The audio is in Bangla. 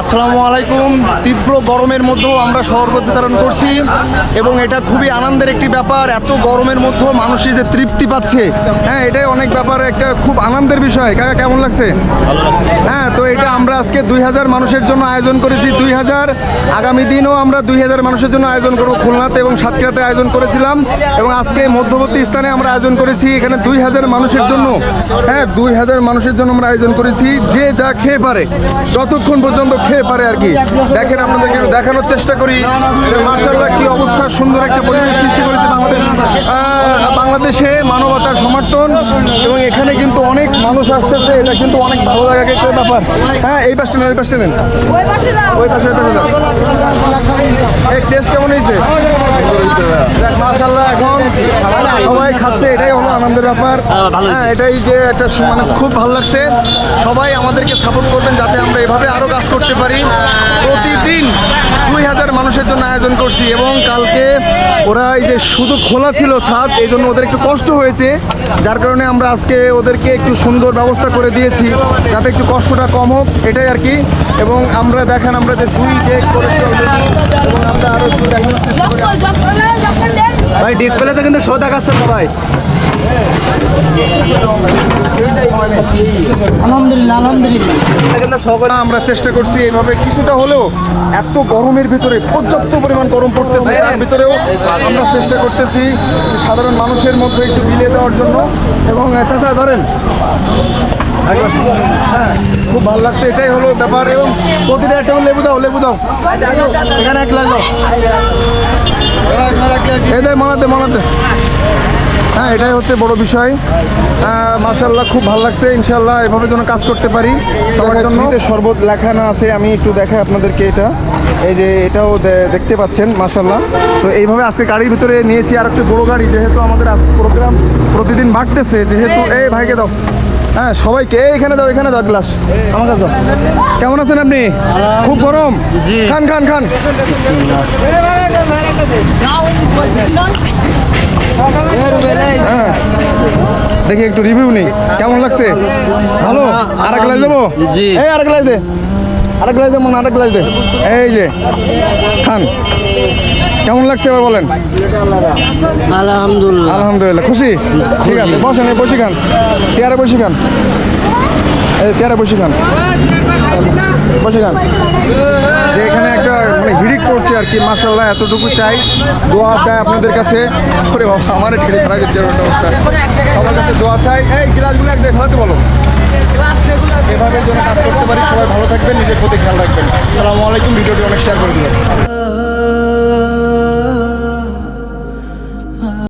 আসসালামু আলাইকুম তীব্র গরমের মধ্যেও আমরা শহর বিতরণ করছি এবং এটা খুবই আনন্দের একটি ব্যাপার। এত গরমের মধ্যেও মানুষই যে তৃপ্তি পাচ্ছে। হ্যাঁ এটাই অনেক ব্যাপার একটা খুব আনন্দের বিষয়। কেমন লাগছে। হ্যাঁ তো আজকে দুই হাজার মানুষের জন্য আয়োজন করেছি। দুই হাজার আগামী দিনও আমরা দুই হাজার মানুষের জন্য আয়োজন করব খুলনাতে এবং সাতক্ষীরাতে আয়োজন করেছিলাম। এবং আজকে মধ্যবর্তী স্থানে আমরা আয়োজন করেছি। এখানে দুই হাজার মানুষের জন্য হ্যাঁ দুই হাজার মানুষের জন্য আমরা আয়োজন করেছি। যে যা খেয়ে পারে, যতক্ষণ পর্যন্ত খেয়ে পারে আর কি। দেখেন, আপনাদেরকে দেখানোর চেষ্টা করি। মার্শাল্লাহ কি অবস্থা, সুন্দর একটা পরিবেশ সৃষ্টি করেছে বাংলাদেশ। বাংলাদেশে মানবতার সমর্থন এবং এখানে কিন্তু অনেক মানুষ আসতেছে। এটা কিন্তু অনেক ভালো লাগা একটা ব্যাপার। হ্যাঁ এই পাশটা না এই পাশটা নেন। ওই পাশে ওই ওই এই টেস্ট কেমন হয়েছে? দেখ, মাশাআল্লাহ এখন সবাই খাচ্ছে এটাই হলো আনন্দের ব্যাপার। হ্যাঁ এটাই যে একটা মানে খুব ভালো লাগছে। সবাই আমাদেরকে সাপোর্ট করবেন যাতে আমরা এভাবে আরও কাজ করতে পারি। প্রতিদিন দুই হাজার মানুষের জন্য আয়োজন করছি এবং কালকে ওরা এই যে শুধু খোলা ছিল ছাদ, এই জন্য ওদের একটু কষ্ট হয়েছে। যার কারণে আমরা আজকে ওদেরকে একটু সুন্দর ব্যবস্থা করে দিয়েছি, যাতে একটু কষ্টটা কম হোক, এটাই আর কি। এবং আমরা দেখেন, আমরা যে দুই ডেক করেছি এবং আমরা আরও একটু দেখানোর চেষ্টা করি। ভাই ডিসপ্লেতে কিন্তু শো দেখাচ্ছে আলহামদুলিল্লাহ আলহামদুলিল্লাহ। আমরা চেষ্টা করছি এইভাবে কিছুটা হলেও এত গরমের ভিতরে পর্যাপ্ত পরিমাণ গরম পড়তেছে তার ভিতরেও আমরা চেষ্টা করতেছি সাধারণ মানুষের মধ্যে একটু বিলিয়ে দেওয়ার জন্য। এবং চাচা ধরেন হ্যাঁ খুব ভালো লাগছে এটাই হলো ব্যাপার। এবং প্রতিটা একটা লেবু দাও লেবু দাও। এখানে এক লাখ দাও মানাতে দে মনাতে। হ্যাঁ এটাই হচ্ছে বড় বিষয়। মার্শাল্লাহ খুব ভালো লাগছে ইনশাল্লাহ এভাবে যেন কাজ করতে পারি সবার জন্য। শরবত লেখানো আছে আমি একটু দেখাই আপনাদেরকে এটা। এই যে এটাও দে- দেখতে পাচ্ছেন মার্শাল্লাহ তো এইভাবে আজকে গাড়ির ভিতরে নিয়েছি আর একটা বড় গাড়ি যেহেতু আমাদের আজকে প্রোগ্রাম প্রতিদিন বাড়তেছে যেহেতু এই ভাইকে দাও। হ্যাঁ সবাইকে এখানে দাও এখানে দাও গ্লাস। আমার কাছে কেমন আছেন আপনি? খুব গরম? খান খান খান। হ্যাঁ। দেখি একটু রিভিউ নেই। কেমন লাগছে? ভালো? আর এক গ্লাস দেবো? এই আর এক গ্লাস দে। আর এক গ্লাস দে মনে আর এক গ্লাস দে। এই যে খান। কেমন লাগছে এবার বলেন? আলহামদুলিল্লাহ। আলহামদুলিল্লাহ খুশি? ঠিক আছে বসেন এই বসে খান চেয়ারে বসে খান এই চেয়ারে বসে খান বসে খান যে এখানে একটা মানে হিড়িক করছে আর কি মাসাল্লাহ এতটুকু চাই। দোয়া চাই আপনাদের কাছে। করে বাবা আমার ঠেলে খারাপ এরকম অবস্থা। সবার কাছে দোয়া চাই। এই গ্লাসগুলো এক জায়গায় ফেলাতে বলো। এভাবে যেন কাজ করতে পারি সবাই ভালো থাকবেন নিজের প্রতি খেয়াল রাখবেন। আসসালামু আলাইকুম ভিডিওটি অনেক শেয়ার করে দিবেন।